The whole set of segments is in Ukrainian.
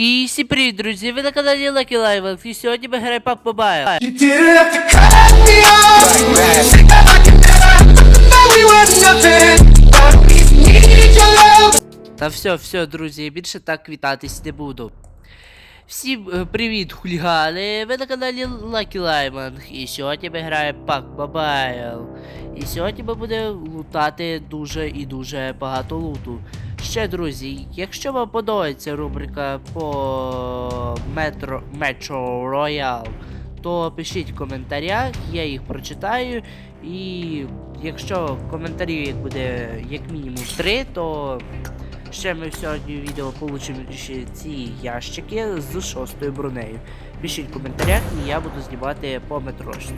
І всі привіт, друзі! Ви на каналі Lucky Live, і сьогодні ми граємо пак Mobile. Та все, все, друзі, більше так вітатись не буду. Всім е, привіт, хулігани! Ви на каналі Lucky Live, і сьогодні ми граємо пак Mobile. І сьогодні ми будемо лутати дуже і дуже багато луту. Ще, друзі, якщо вам подобається рубрика по Metro, Metro Royale, то пишіть в коментарях, я їх прочитаю. І якщо коментарів як буде як мінімум 3, то ще ми сьогодні відео получимо ще ці ящики з шостою бронею. Пишіть в коментарях, і я буду знімати по метрошці.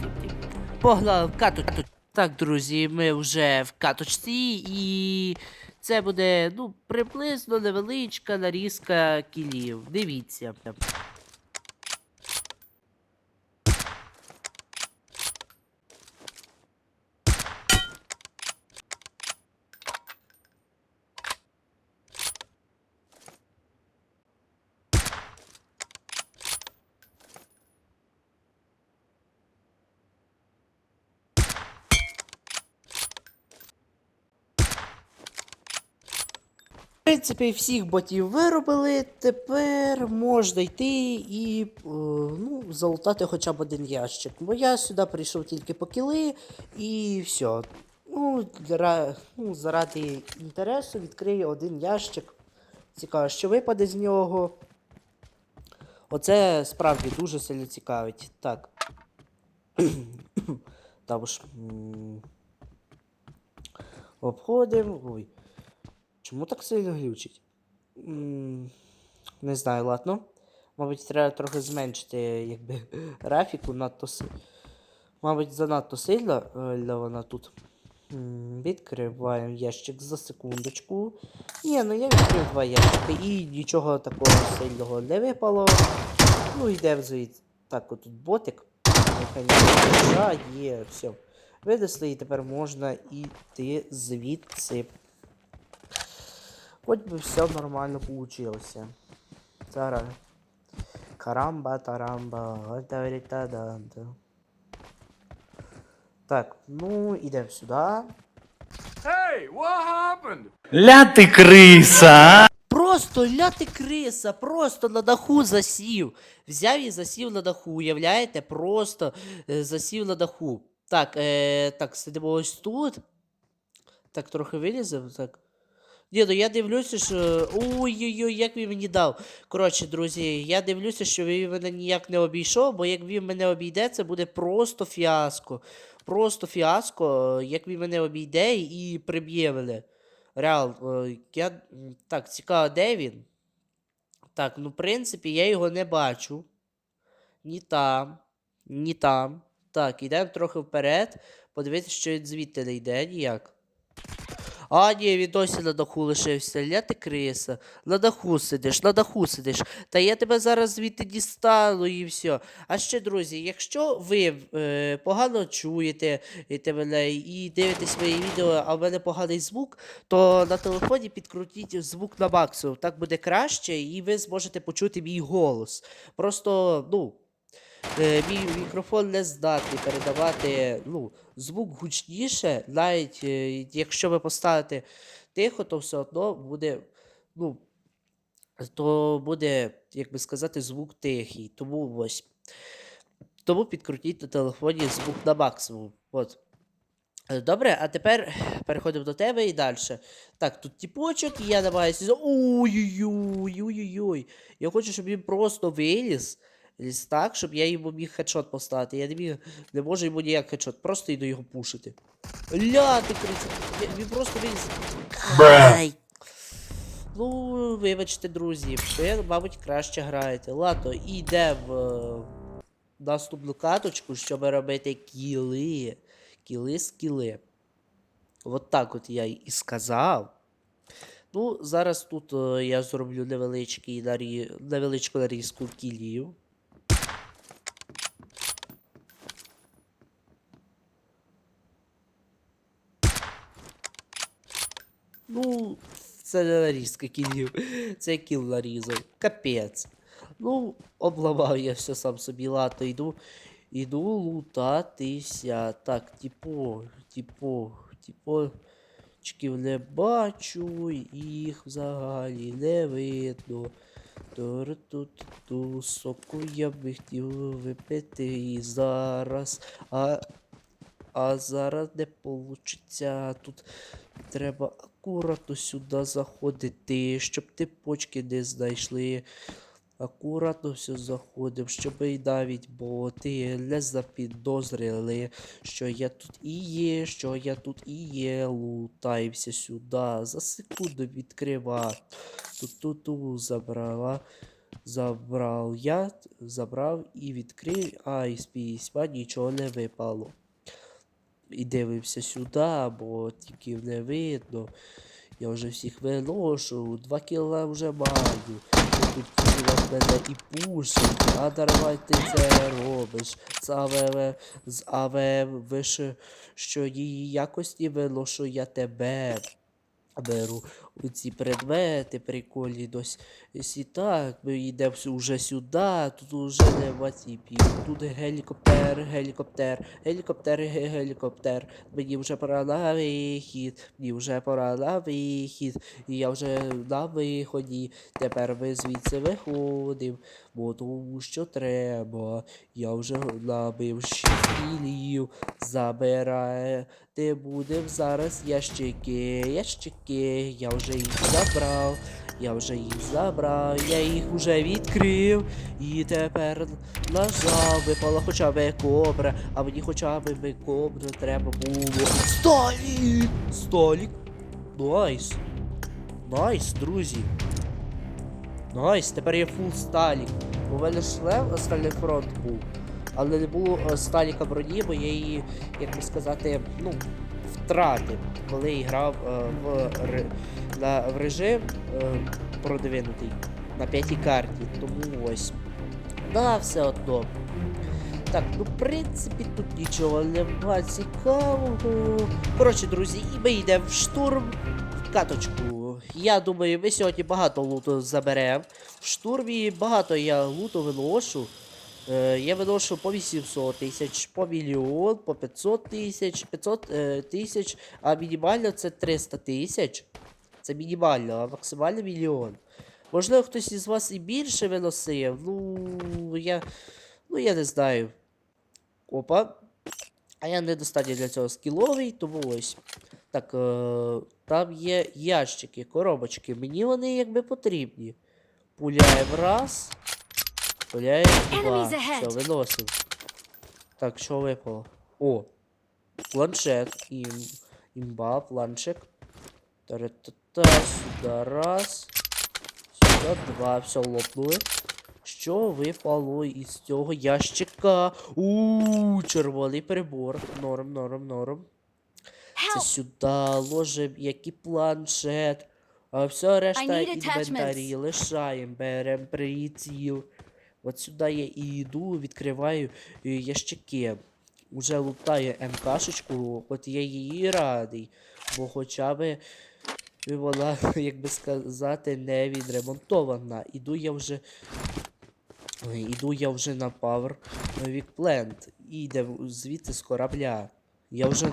Погнали в каточку. Так, друзі, ми вже в каточці, і це буде ну, приблизно невеличка нарізка кілів. Дивіться. Принципі, всіх ботів виробили, тепер можна йти і е, ну, залутати хоча б один ящик. Бо я сюди прийшов тільки по кіли і все. Ну, для, ну, заради інтересу відкрию один ящик. Цікаво, що випаде з нього. Оце справді дуже сильно цікавить. Так. Там ж. Обходимо. Ой. Чому так сильно глючить? Не знаю, ладно. Мабуть, треба трохи зменшити якби, графіку надто си... Мабуть, занадто сильно е, вона тут. Відкриваємо ящик за секундочку. Ні, ну я відкрив два ящики і нічого такого сильного не випало. Ну, йдемо звідси. Так, отут ботик. Механізм є, все. Винесли і тепер можна йти звідси. Хоть бы все нормально получилось. Зараз. Карамба, тарамба, та Так, ну, идем сюда. Hey, what happened? Ля ти криса! Просто ляти криса, просто на даху засів. Взяв і засів на даху, уявляєте? Просто е, засів на даху. Так, е, так, сидимо ось тут. Так, трохи вилізав, так. Ні, ну я дивлюся, що. Ой-ой-ой, як він мені дав. Коротше, друзі, я дивлюся, що він мене ніяк не обійшов, бо як він мене обійде, це буде просто фіаско. Просто фіаско, як він мене обійде і приб'є мене. Реал, е, я. Так, цікаво, де він? Так, ну, в принципі, я його не бачу. Ні там, ні там. Так, йдемо трохи вперед. Подивитися, що він звідти не йде ніяк. А, ні, він досі на даху лишився. Ля ти криса. На даху сидиш, на даху сидиш. Та я тебе зараз звідти дістану і все. А ще, друзі, якщо ви е, погано чуєте і мене і дивитесь мої відео, а в мене поганий звук, то на телефоні підкрутіть звук на максимум. Так буде краще, і ви зможете почути мій голос. Просто, ну. Е, мій мікрофон не здатний передавати ну, звук гучніше, навіть е, якщо ви поставите тихо, то все одно буде, ну, то буде, як би сказати, звук тихий. Тому ось. Тому підкрутіть на телефоні звук на максимум. От. Е, Добре, а тепер переходимо до тебе і далі. Так, тут тіпочок, і я намагаюся. Ой-ой-ой. Я хочу, щоб він просто виліз. Ліз так, щоб я йому міг хедшот поставити. Я не міг, не можу йому ніяк хедшот, просто йду його пушити. Ля, ти кричу. Він просто виліз. Ай. Ну, вибачте, друзі, ви, мабуть, краще граєте. Ладно, йде в е, наступну каточку, щоб робити кіли. Кіли з кіли. От так от я і сказав. Ну, зараз тут е, я зроблю невеличкий нарі... невеличку нарізку кілів. Ну, Це не нарізка кілів. Це кіл нарізав. Капець. Ну, обламав я все сам собі, ладно, йду. Іду лутатися. Так, типу, типу, типу. Чків не бачу, їх взагалі не видно. Ту-ру-ту-ту-ту, соку я би хотів випити і зараз. А, а зараз не получиться. Тут треба акуратно сюди заходити, щоб ти почки не знайшли. Акуратно все заходив, щоб і навіть боти не запідозрили, що я тут і є, що я тут і є. Лутаємося сюди. За секунду відкривав. Ту-ту-ту забрала. Забрав я, забрав і відкрив, а із письма нічого не випало. І дивимося сюди, бо тільки не видно. Я вже всіх виношу, два кіла вже маю. Тут в мене і пушить, а дарма ти це робиш. З АВ з АВ вище, що її якості виношу я тебе. Беру ці предмети, прикольні дось. І так, ми йдемо вже сюди, тут уже нема типів. Тут гелікоптер, гелікоптер, гелікоптер, гелікоптер. Мені вже пора на вихід, мені вже пора на вихід. І я вже на виході. Тепер ми звідси виходимо, бо тому що треба. Я вже набив 6 кілів, забирає. Ти будем зараз ящики, ящики, я вже їх забрав, я вже їх забрав, я їх уже відкрив. І тепер нажав, випала хоча б кобра, а мені хоча б кобра треба було. Столік! Столік! Найс! Найс, друзі! Найс, тепер є фул сталік. У мене ж лев стальний фронт був. Але не було е, сталіка броні, бо я її, як би сказати, ну, втратив, коли я грав е, в, на, в режим е, продвинутий на п'ятій карті. Тому ось. Да, все одно. Так, ну в принципі тут нічого нема цікавого. Коротше, друзі, і ми йдемо в штурм в каточку. Я думаю, ми сьогодні багато луту заберемо. В штурмі багато я луту виношу. Е, я виношу по 800 тисяч, по мільйон, по 500 тисяч, 500 е, тисяч, а мінімально це 300 тисяч. Це мінімально, а максимально мільйон. Можливо, хтось із вас і більше виносив. Ну, я. Ну, я не знаю. Опа. А я недостатньо для цього скіловий, тому ось. Так, е, там є ящики, коробочки. Мені вони якби потрібні. Пуляємо раз. Пуляємо два. Все, виносимо. Так, що випало? О! Планшет. Ім... Імба, планшик. Та-ра-та-та, сюди раз. Сюди два. Все, лопнули. Що випало із цього ящика? У червоний прибор. Норм, норм, норм. Це сюди ложим, як і планшет. А все решта інвентарі лишаємо, беремо приціл. От сюди я і йду, відкриваю е, ящики. Уже лутаю МКшечку, от я її радий. Бо хоча б вона, як би сказати, не відремонтована. Іду я вже. Іду я вже на Power Week Plant. І йде звідси з корабля. Я вже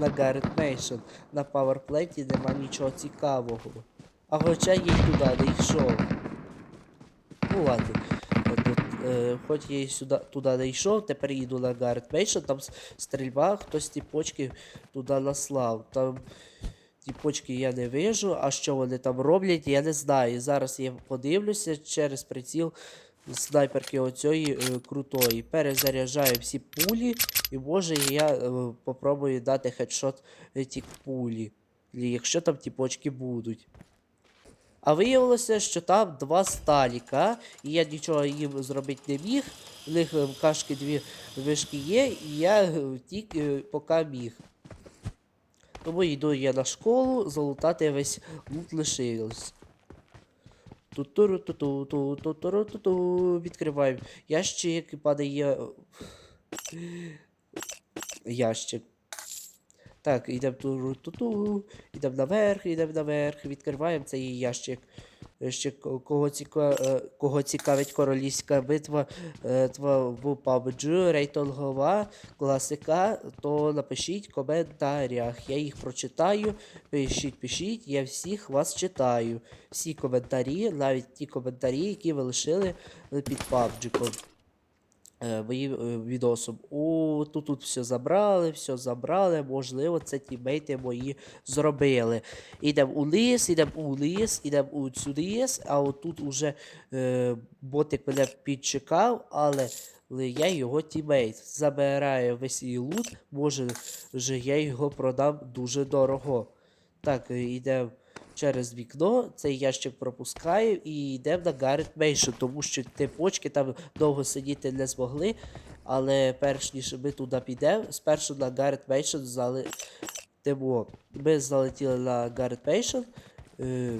на, Garrett Nation. На Power Plant нема нічого цікавого. А хоча я й туди не йшов. Ну ладно. Е, хоч я і сюди, туди не йшов, тепер їду на Garrett Nation, там стрільба, хтось ті почки туди наслав. Там ті почки я не вижу, а що вони там роблять, я не знаю. Зараз я подивлюся через приціл снайперки оцієї е, крутої. Перезаряджаю всі пулі, і може я е, попробую дати хедшот е, ті пулі. Якщо там ті почки будуть. А виявилося, що там два сталіка, і я нічого їм зробити не міг. У них е, кашки дві вишки є, і я е, е, поки міг. Тому йду я на школу, залутати весь лут лишилось. Ту-туру-ту-ту-ту-ту-ту-ту-ту. Відкриваємо ящик, падає. е, Ящик. Так, йдемо ту-ту-ту, йдемо наверх, йдемо наверх, відкриваємо цей ящик. Е, Ще ко- кого, ціка, е, кого цікавить королівська битва е, в PUBG, рейтингова, класика, то напишіть в коментарях. Я їх прочитаю. Пишіть, пишіть, я всіх вас читаю. Всі коментарі, навіть ті коментарі, які ви лишили під PUBG е, моїм е, відосом. О, тут, тут все забрали, все забрали. Можливо, це тімейти мої зробили. Ідемо у ліс, ідемо у ліс, ідемо у цю а отут уже е, ботик мене підчекав, але. я його тімейт. Забираю весь її лут, може вже я його продам дуже дорого. Так, е, йдемо через вікно, цей ящик пропускаю і йдемо на Гаррет Мейшн, тому що ті почки там довго сидіти не змогли. Але перш ніж ми туди підемо, спершу на Гаррет Мейшн зали... Тимо. Ми залетіли на Гаррет Мейшн, е...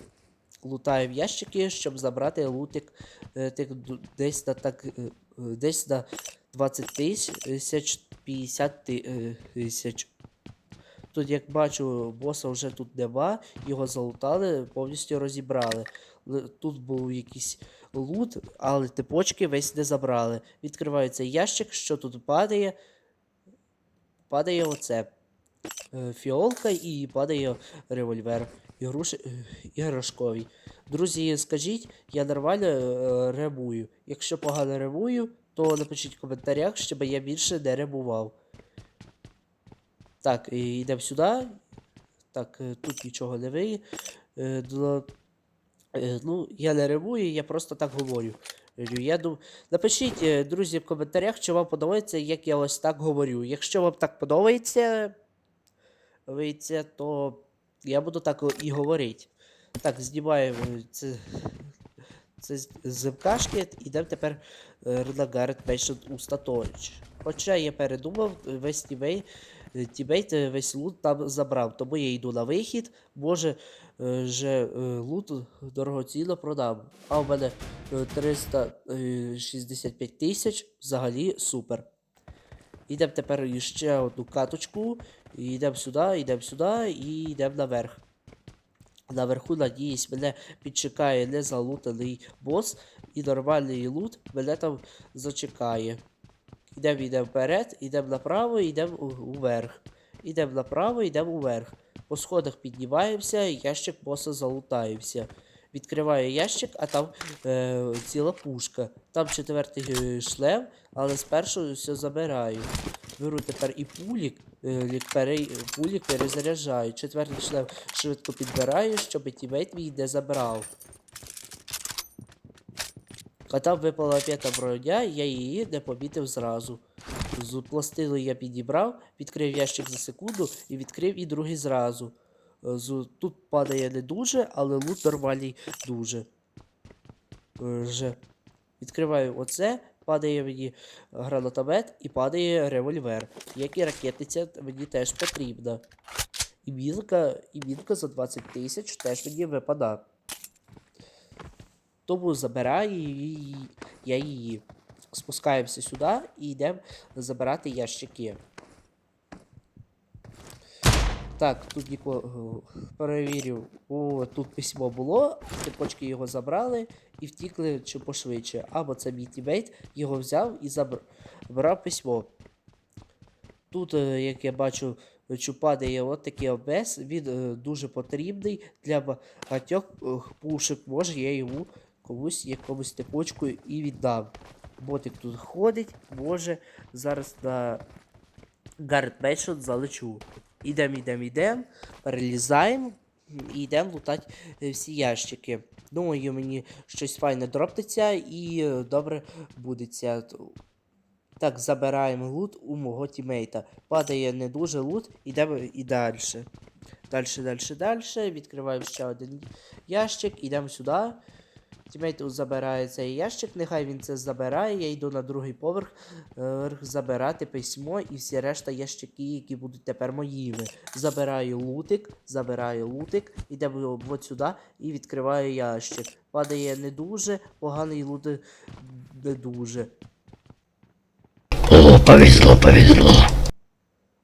лутаємо ящики, щоб забрати лутик е, тих десь на так. е, е, десь на 20 тисяч 50 ти- е, тисяч. Тут, як бачу, боса вже тут нема, його залутали, повністю розібрали. Тут був якийсь лут, але типочки весь не забрали. Відкривається ящик, що тут падає. Падає оце. е, Фіолка і падає револьвер. Ігруші... е, Іграшковий. Друзі, скажіть, я нормально е, ремую. Якщо погано ремую, то напишіть в коментарях, щоб я більше не ремував. Так, йдемо сюди. Так, е, тут нічого не виє. Е, е, Ну, я не ремую, я просто так говорю. Я дум... Напишіть, друзі, в коментарях, чи вам подобається, як я ось так говорю. Якщо вам так подобається, то я буду так і говорити. Так, знімаємо це, це з- МКшки, йдемо тепер на Гаррет Мейшн у Статорич. Хоча я передумав, весь тімей, е, тімейт е, весь лут там забрав, тому я йду на вихід, може е, вже е, лут дорогоцінно продам. А в мене е, 365 тисяч, взагалі супер. Йдемо тепер ще одну каточку, йдемо сюди, йдемо сюди і йдемо наверх. Наверху, надіюсь, мене підчекає незалутаний бос і нормальний лут мене там зачекає. Йдемо, йдемо вперед, йдемо направо, йдемо уверх. Йдемо направо, йдемо уверх. По сходах піднімаємося, ящик боса залутаємося. Відкриваю ящик, а там е, ціла пушка. Там четвертий е, шлем, але спершу все забираю. Беру тепер і пулік, е, пере, пулік перезаряджаю. Четвертий шлем швидко підбираю, щоб тімейт мій не забрав. А там випала п'ята броня, я її не помітив зразу. З пластилою я підібрав, відкрив ящик за секунду і відкрив і другий зразу. Е, З, тут падає не дуже, але лут нормальний дуже. Е, Вже. Відкриваю оце, падає мені гранатомет і падає револьвер. Як і ракетниця мені теж потрібна. І мінка, і мінка за 20 тисяч теж мені випадає. Тому забираю її, я її. Спускаємося сюди і йдемо забирати ящики. Так, тут нікого перевірив. О, тут письмо було, типочки його забрали і втікли чи пошвидше. Або це мій тімейт його взяв і забр- забрав письмо. Тут, е, як я бачу, що падає от такий обес, він е, дуже потрібний для багатьох е, пушек. Може я йому комусь якомусь типочку і віддам. Ботик тут ходить, може зараз на Гаррет Мейшн залечу. Ідем, ідем, ідем, перелізаємо і йдемо лутати е, всі ящики. Думаю, мені щось файне дроптиться і е, добре будеться. Так, забираємо лут у мого тімейта. Падає не дуже лут, ідемо і далі. Далі, далі, далі. Відкриваємо ще один ящик, ідемо сюди. Тімейт забирає цей ящик, нехай він це забирає. Я йду на другий поверх е, забирати письмо і всі решта ящики, які будуть тепер моїми. Забираю лутик, забираю лутик, йдемо от сюди і відкриваю ящик. Падає не дуже, поганий лут не дуже. О, повезло, повезло.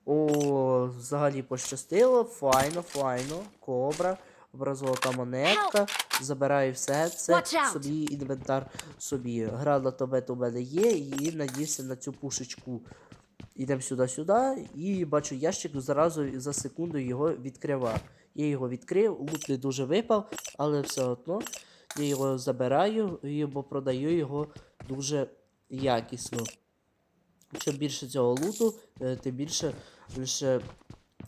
О, взагалі пощастило. Файно, файно. Кобра. Образова монетка. Забираю все це собі, інвентар собі. Грала тобет у мене є, і надівся на цю пушечку. Ідемо сюди-сюди, і бачу ящик зразу за секунду його відкривав. Я його відкрив, лут не дуже випав, але все одно я його забираю, бо продаю його дуже якісно. Чим більше цього луту, е, тим більше лише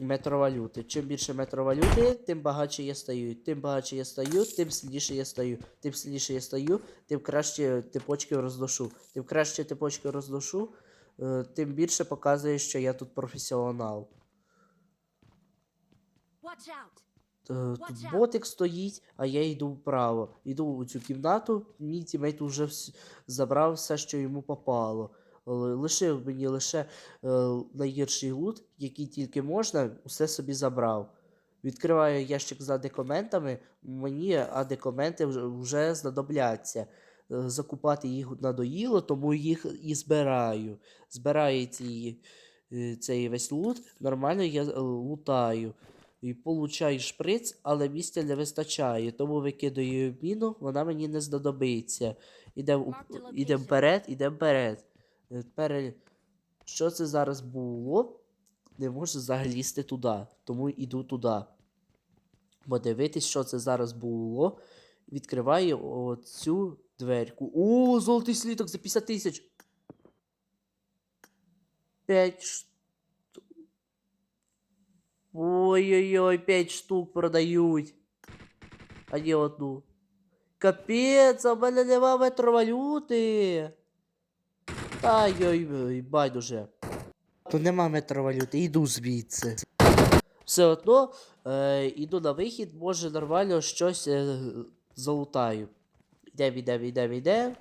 метровалюти. Чим більше метровалюти, тим багатше я стаю. Тим багатше я стаю, тим сильніше я стаю. Тим сильніше я стаю, тим краще типочки розношу. Тим краще типочки розношу, е, тим більше показує, що я тут професіонал. Out! Е, Тут ботик стоїть, а я йду вправо. Йду у цю кімнату, мій тімейт уже забрав все, що йому попало. Л- Лишив мені лише е, найгірший лут, який тільки можна, усе собі забрав. Відкриваю ящик з адекоментами, мені адекоменти вже, знадобляться. Е, Закупати їх надоїло, тому їх і збираю. Збираю ці, е, цей весь лут, нормально я е, лутаю. І получаю шприц, але місця не вистачає, тому викидаю міну, вона мені не знадобиться. Ідемо вперед, ідемо вперед. Е, Тепер, що це зараз було? Не можу залізти туди, тому йду туди. Бо дивитись, що це зараз було. Відкриваю оцю дверку. О, золотий сліток за 50 тисяч. 5 штук. Ой-ой-ой, 5 штук продають. А не одну. Капець, а в мене нема метровалюти. Та йой, байдуже. То нема метровалюти, іду звідси. Все одно е, іду на вихід, може нормально щось е, залутаю. Йдем, йдем, йдем, йдем.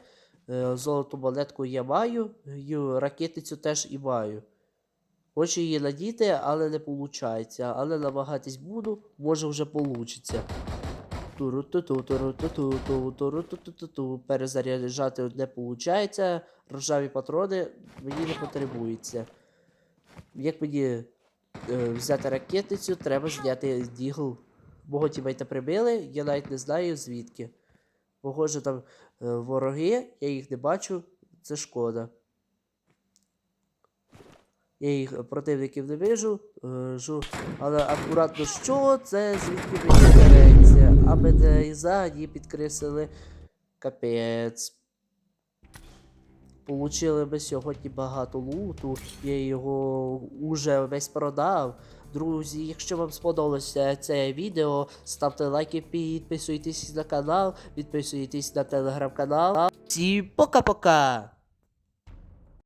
Е, золоту монетку я маю, і ракетицю теж і маю. Хочу її надіти, але не виходить. Але намагатись буду, може вже вийде. Перезаряджати не виходить. Ржаві патрони мені не потребуються. Як мені е, взяти ракетницю, треба зняти дігл. Мого тімейта прибили, я навіть не знаю звідки. Похоже, там е, вороги, я їх не бачу, це шкода. Я їх противників не вижу, е, жу, але акуратно що це звідки мені береться. А мене і ззаді підкреслили капець. Получили ми сьогодні багато луту, я його уже весь продав. Друзі, якщо вам сподобалося це відео, ставте лайки, підписуйтесь на канал, підписуйтесь на телеграм-канал. Всім пока-пока!